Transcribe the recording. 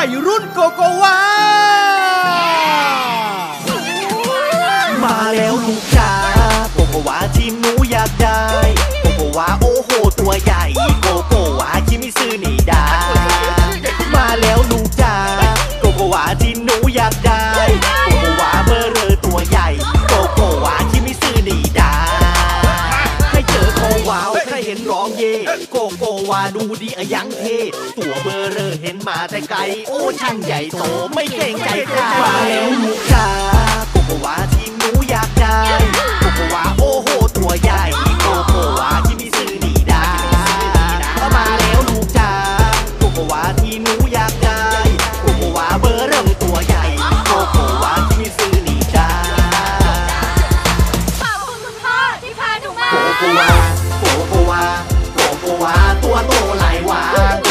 วัยรุ่นโกโกวา มาแล้วลูกจ้า เห็นร้องเย โกโกวาดูดีอะยังเท ตัวเบอร์เรอเห็นมาแต่ไกล โอ้ช่างใหญ่โตไม่เกรงใจใครมาแล้วลูกค้าโกโกวาที่หนูอยากได้โกโกวาโอ้โหตัวใหญ่โกโกวาที่มีซื้อดีดามาแล้วลูกจ้าโกโกวาที่หนูอยากได้โกโกวาเบอร์เริ่มตัวใหญ่โกโกวาที่มีซื้อดีดาขอบคุณคุณพ่อที่พาหนูมา วา